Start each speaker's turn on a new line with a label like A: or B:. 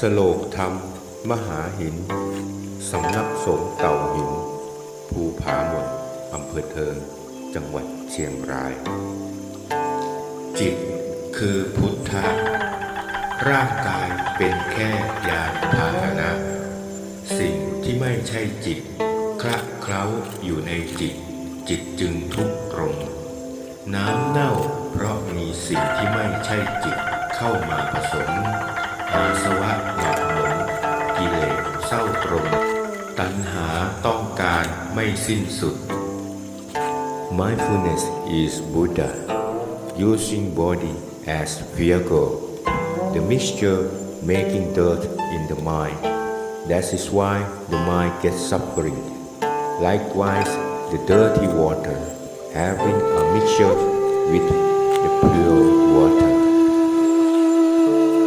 A: สโลกธรรม มหาหิน สำนักสงฆ์เต่าหิน ภูผาหมนอำเภอเทิง จังหวัดเชียงราย จิตคือพุทธะ ร่างกายเป็นแค่ยานพาหนะ สิ่งที่ไม่ใช่จิตคละเคล้าอยู่ในจิต จิตจึงทุกข์ตรง น้ำเน่าเพราะมีสิ่งที่ไม่ใช่จิตเข้ามาผสม ตัณหาต้องการไม่สิ้นสุด Mindfulness is Buddha using body as vehicle the mixture making dirt in the mind that is why the mind gets suffering likewise the dirty water having a mixture with the pure water